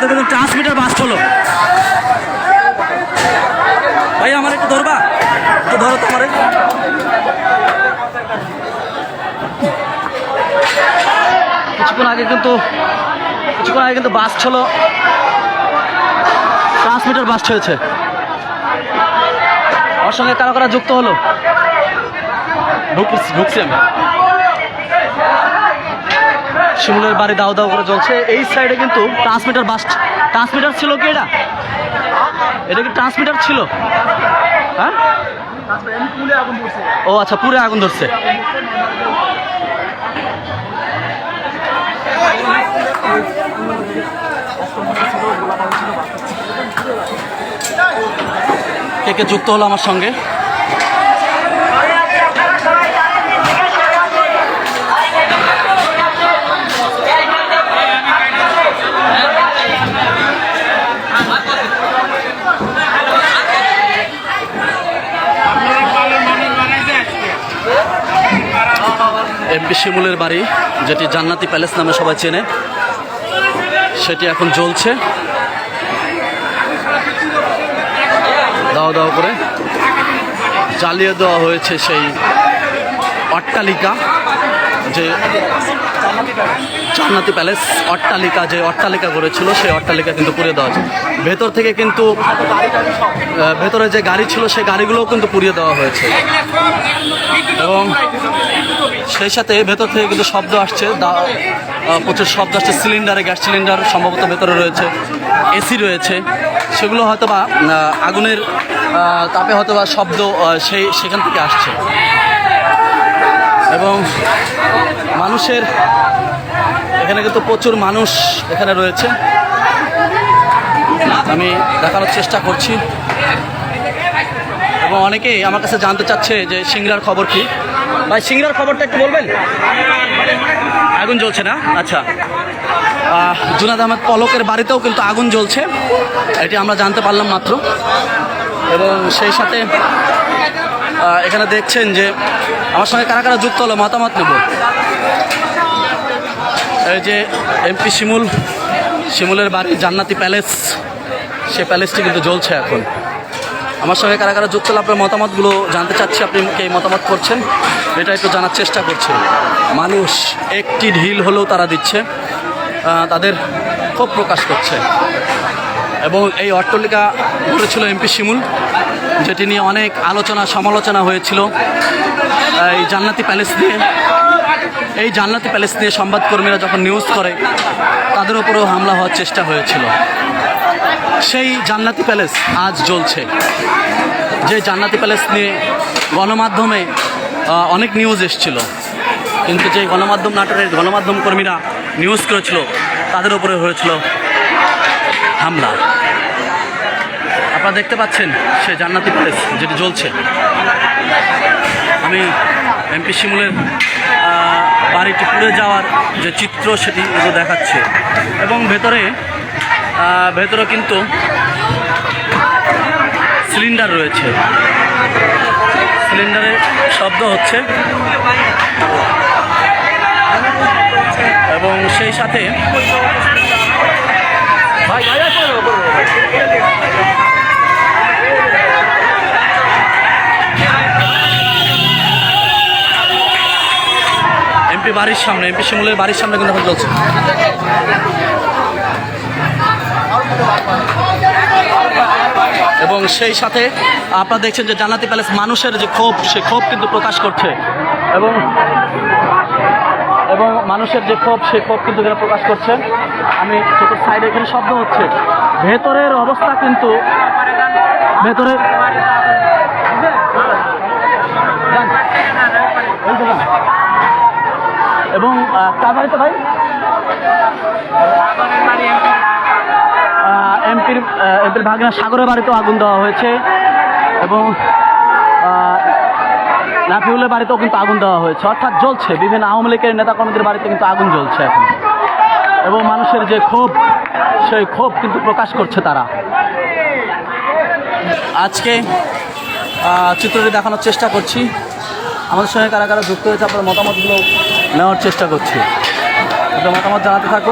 মধ্যে কিন্তু ট্রান্সমিটার বাস হলো। ভাই, আমার একটু ধরবা? একটু ধরো তো আমারে কিছুক্ষণ আগে কিন্তু, কিছুক্ষণ আগে কিন্তু বাস হলো। ট্রান্সমিটার বাস হয়েছে আমার সঙ্গে কারা কারা যুক্ত হলো? ঢুকছি ঢুকছি আমি। শিমুলের বাড়ি দাও দাও করে চলছে। এই সাইডে কিন্তু ট্রান্সমিটার বাস্ট ট্রান্সমিটার ছিল কি এটা? এটা কি ট্রান্সমিটার ছিল? হ্যাঁ? ও আচ্ছা পুরো আগুন ধরছে। কে কে যুক্ত হলো আমার সঙ্গে? এমপি শিমুলের বাড়ি, যেটি জান্নাতি প্যালেস নামে সবাই চেনে। সেটি এখন জ্বলছে। দাওয়া দাওয়া করে জ্বালিয়ে দেওয়া হয়েছে সেই অট্টালিকা। যে জান্নাতি প্যালেস অট্টালিকা, যে অট্টালিকা করেছিল সেই অট্টালিকা কিন্তু পুড়িয়ে দেওয়া হয়েছে। ভেতর থেকে কিন্তু ভেতরে যে গাড়ি ছিল, সেই গাড়িগুলোও কিন্তু পুড়িয়ে দেওয়া হয়েছে। এবং সেই সাথে ভেতর থেকে কিন্তু শব্দ আসছে প্রচুর শব্দ আসছে, সিলিন্ডারে, গ্যাস সিলিন্ডার সম্ভবত ভেতরে রয়েছে, এসি রয়েছে। সেগুলো হয়তো বা আগুনের তাপে হয়তো বা শব্দ সেই, সেখান থেকে আসছে। এবং মানুষের, এখানে কিন্তু প্রচুর মানুষ এখানে রয়েছে। আমি দেখানোর চেষ্টা করছি। এবং অনেকেই আমার কাছে জানতে চাচ্ছে যে সিংড়ার খবর কি। ভাই, সিংড়ার খবরটা একটু বলবেন? আগুন জ্বলছে না? আচ্ছা। জুনাদ আহমেদ পলকের বাড়িতেও কিন্তু আগুন জ্বলছে। এটি আমরা জানতে পারলাম মাত্র। এবং সেই সাথে এখানে দেখছেন যে আমার সঙ্গে কারা কারা যুক্ত হলো, মতামত নেব। এই যে এমপি শিমুল, শিমুলের বাড়ি জান্নাতি প্যালেস, সে প্যালেসটি কিন্তু জ্বলছে এখন। আমার সঙ্গে কারা কারা যুক্ত হলে, আপনার মতামতগুলো জানতে চাচ্ছি, আপনি কে মতামত করছেন, এটা একটু জানার চেষ্টা করছে। মানুষ, একটি ঢিল হলেও তারা দিচ্ছে তাদের ক্ষোভ প্রকাশ করছে। এবং এই অট্টলিকা করেছিল এমপি শিমুল যেটি নিয়ে অনেক আলোচনা, সমালোচনা হয়েছিল। এই জান্নাতি প্যালেস নিয়ে, এই জান্নাতি প্যালেস নিয়ে সংবাদকর্মীরা যখন নিউজ করে, তাদের উপরেও হামলা হওয়ার চেষ্টা হয়েছিল। সেই জান্নাতি প্যালেস আজ জ্বলছে। যে জান্নাতি প্যালেস নিয়ে গণমাধ্যমে অনেক নিউজ এসছিল। কিন্তু যে গণমাধ্যম নাটকের গণমাধ্যম কর্মীরা নিউজ করেছিল, তাদের উপরে হয়েছিল হামলা। আপনারা দেখতে পাচ্ছেন সে জান্নাতি প্যালেস যেটি জ্বলছে। আমি এমপি শিমুলের বাড়িটি পুড়ে যাওয়ার যে চিত্র সেটি দেখাচ্ছে। এবং ভেতরে ভেতরে কিন্তু সিলিন্ডার রয়েছে। সিলিন্ডারের শব্দ হচ্ছে, এবং সেই সাথে এমপি বাড়ির সামনে এমপি শিমুলের বাড়ির সামনে কিন্তু এখন চলছে। এবং সেই সাথে আপনারা দেখছেন যে জান্নাতি প্যালেস মানুষের যে ক্ষোভ সে ক্ষোভ কিন্তু প্রকাশ করছে। এবং এবং মানুষের যে ক্ষোভ সে ক্ষোভ কিন্তু এখানে প্রকাশ করছে। আমি চতুর সাইডে এখানে শব্দ হচ্ছে। ভেতরের অবস্থা কিন্তু, ভেতরের যান। এই তো যান। আহ, কার ভাই? এমপির এমপির ভাগনা সাগরের বাড়িতেও আগুন দেওয়া হয়েছে এবং নাফিউলের বাড়িতেও কিন্তু আগুন দেওয়া হয়েছে। অর্থাৎ জ্বলছে। বিভিন্ন আওয়ামী লীগের নেতাকর্মীদের বাড়িতে কিন্তু আগুন জ্বলছে এখন। এবং মানুষের যে ক্ষোভ সেই ক্ষোভ কিন্তু প্রকাশ করছে তারা। আজকে চিত্রটি দেখানোর চেষ্টা করছি। আমাদের সঙ্গে কারা কারা যুক্ত হয়েছে আপনার মতামতগুলো নেওয়ার চেষ্টা করছি। আপনার মতামত জানাতে থাকুন।